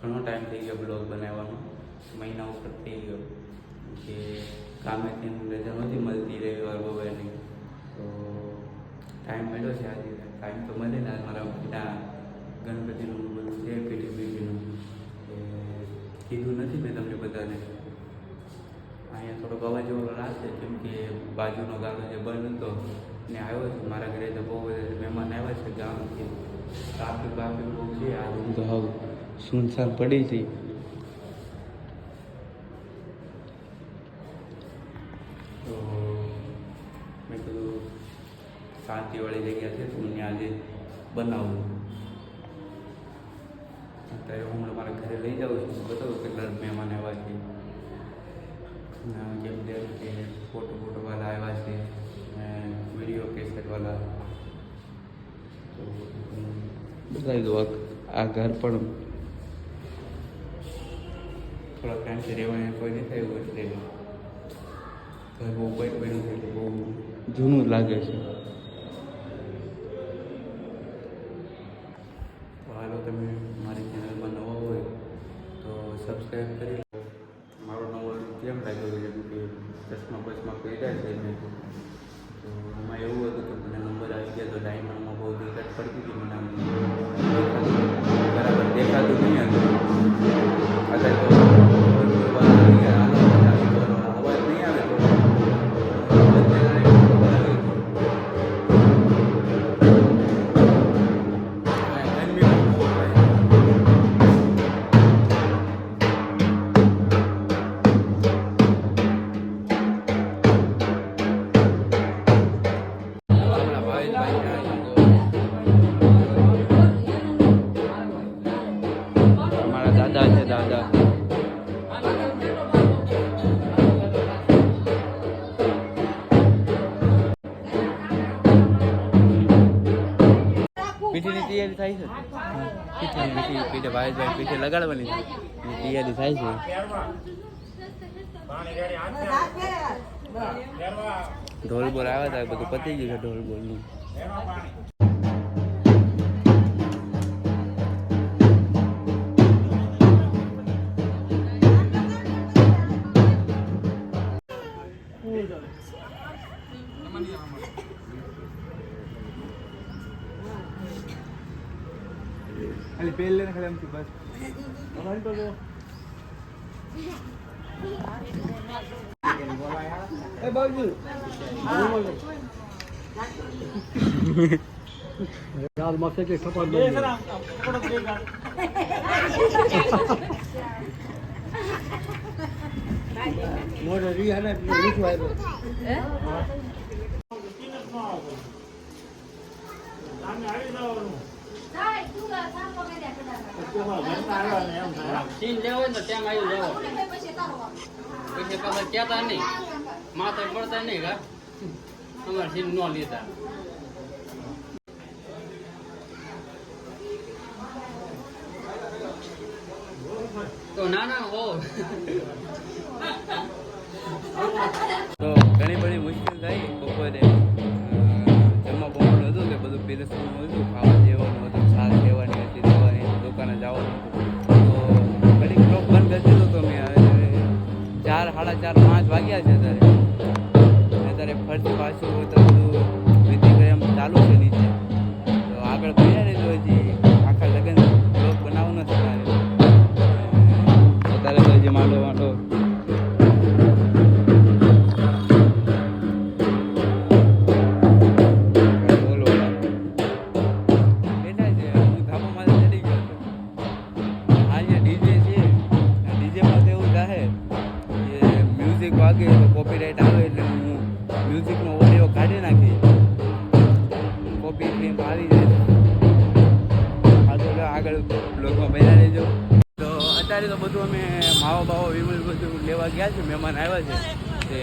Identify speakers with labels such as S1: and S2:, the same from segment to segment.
S1: ઘણો ટાઈમ થઈ ગયો બ્લોગ બનાવવાનો. મહિના ઉપર થઈ ગયો. કે કામેથી રજા નહોતી મળતી રવિવાર બવારની તો ટાઈમ મળ્યો છે આજે. ટાઈમ તો મળે ને મારા બધા ગણપતિનું બધું છે પીઠી પીઠીનું એ કીધું નથી મેં તમને બધાને. અહીંયા થોડોક અવાજ એવો રાખશે કેમ કે બાજુનો ગાળો જે બંધ હતો ને આવ્યો છે, મારા ઘરે તો બહુ બધા મહેમાન આવ્યા છે ગામથી. ટ્રાફિક બાફિક બહુ છે, આ રૂમ તો હવે સુનસાન પડી છે તો મેં કીધું શાંતિવાળી જગ્યા છે તો મને આજે બનાવું અત્યારે હું મારા ઘરે લઈ જાઉં છું. બતાવું કેટલા મહેમાન આવ્યા છે. જેમ જેમ કે ફોટો ફોટોવાળા આવ્યા છે વીડિયો કેસેટવાળા. તો હું બતાવી દઉં આ- આ ઘર પણ થોડા ટાઈમથી રહેવાને કોઈ નહીં થયું એટલે ઘર બહુ કોઈ બન્યું છે એટલે બહુ જૂનું લાગે છે. તો હાલો તમે મારી ચેનલમાં નવા હોય તો સબસ્ક્રાઈબ કરી લો. મારો નવો કેમ લાગ્યો જેમ કે ચશ્મા બસમાં પહેર્યા છે મેં. તો એમાં એવું હતું કે મને નંબર આવી ગયા તો ડાયમંડમાં બહુ દિક્કત પડતી હતી, મને બરાબર દેખાતું નહીં હતું. અત્યારે તૈયારી થાય છે? પીઠે પીઠી પીઠે ભાઈ પીઠે લગાડવાની છે તૈયારી થાય છે ઢોલ બોલ આવ્યા હતા બધું પતી ગયું છે ઢોલ બોલનું
S2: ખાલી પેલ લઈને ખાલી આમથી બસ. અમારી તો. એ બાબુજી યાર માફી કે સપોર્ટ મોઢે રિહાને મીઠું આવ્યું
S3: સીન પડતા નહીં કા? લીધા. તો
S1: ઘણી બધી મુશ્કેલ થઈ બપોરે. જમવા બમવાનું હતું કે બધું પીરસવાનું હતું, ખાવા દેવાનું સાડા ચાર પાંચ વાગ્યા છે અત્યારે. અત્યારે ફરતી પાછું તો બધું વિધિ એમ ચાલુ કાઢી નાખી. કોપી ક્રીમ આવી જાય આ આગળ બ્લોગમાં બન્યા રહેજો. તો અત્યારે તો બધું અમે માવા બાવો વિમલ બધું લેવા ગયા છે મહેમાન આવ્યા છે. તે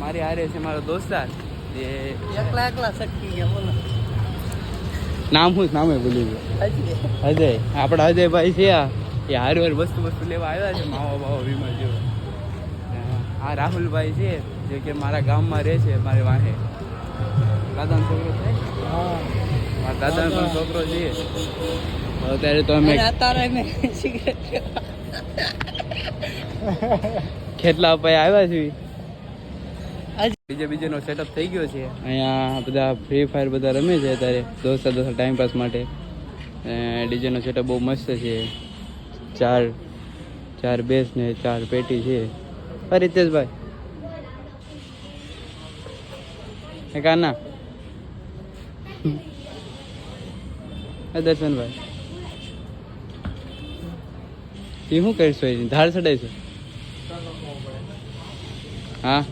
S1: મારી હારે છે મારો દોસ્તાર. જે
S3: એકલા એકલા સટકી ગયા બોલો.
S1: નામ હું નામે ભૂલી ગયો. અજય. આપણા અજયભાઈ છે આ. એ હાર વસ્તુ વસ્તુ લેવા આવ્યા છે માવા બાવા વિમલ જેવો. આ રાહુલભાઈ છે. જે કે મારા ગામમાં રહે છે મારી વાહે. દાદાનો છોકરો છે? મારા દાદાનો પણ છોકરો છે. અત્યારે તો અમે
S4: અત્યારે મેં સિગરેટ
S1: કેટલા પાય આવ્યા છીએ બીજે બીજેનો સેટઅપ થઈ ગયો છે. અહીંયા બધા ફ્રી ફાયર બધા રમે છે અત્યારે. દોસ્તા દોસ્તા ટાઈમ પાસ માટે. ડીજેનો સેટઅપ બહુ મસ્ત છે. ચાર ચાર બેસ ને ચાર પેટી છે. રીતેશભાઈ કાના દર્શનભાઈ. એ શું કરીશું ધાર ચડાવીશું. હા.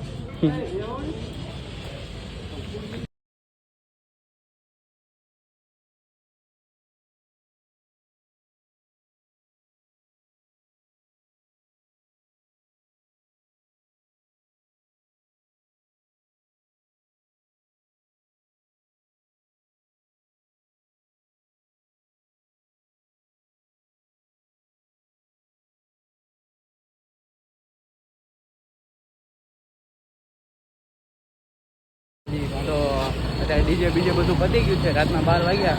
S1: અત્યારે ડીજે બીજે બધું પતી ગયું છે. રાતના બાર વાગ્યા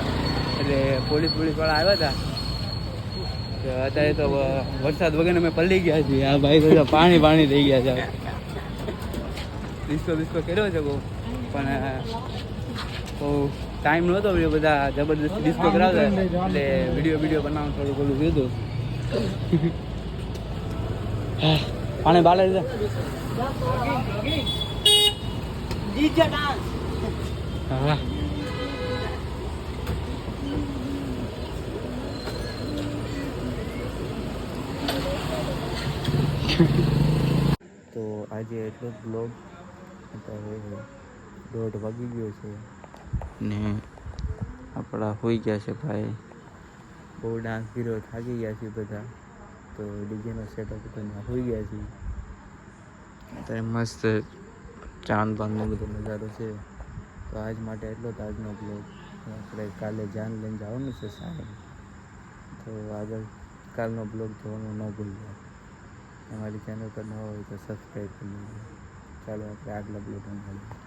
S1: એટલે પોલીસ પોલીસવાળા આવ્યા હતા. અત્યારે તો વરસાદ વગર અમે પલળી ગયા છીએ. આ ભાઈ તો પાણી પાણી થઈ ગયા છે. ડિસ્કો બિસ્કો કર્યો છે બહુ. પણ બહુ ટાઈમ નહોતો બધા જબરદસ્તી ડિસ્કો કરાવતા. એટલે વીડિયો વીડિયો બનાવવાનું થોડું ઘણું કીધું પાણી બાલે
S4: ડાન્સ.
S1: હા. તો આજે એટલો જ બ્લોગ અત્યારે દોઢ વાગી ગયો છે. ને આપણા હોઈ ગયા છે ભાઈ. બહુ ડાન્સ કર્યો થાકી ગયા છે બધા. તો ડીજેનો સેટઅપ કરીને હોઈ ગયા છે. અત્યારે મસ્ત ચાંદ બાંધનો બધો નજારો છે. તો આજ માટે એટલો જ આજનો બ્લોગ આપણે કાલે જાન લઈને જવાનું છે સાહેબ. તો આગળ કાલનો બ્લોગ જોવાનું ન ભૂલજો અમારી ચેનલ પર ન હોય તો સબસ્ક્રાઈબ કરી ચાલો આપણે આગલા બ્લોગમાં મળીએ.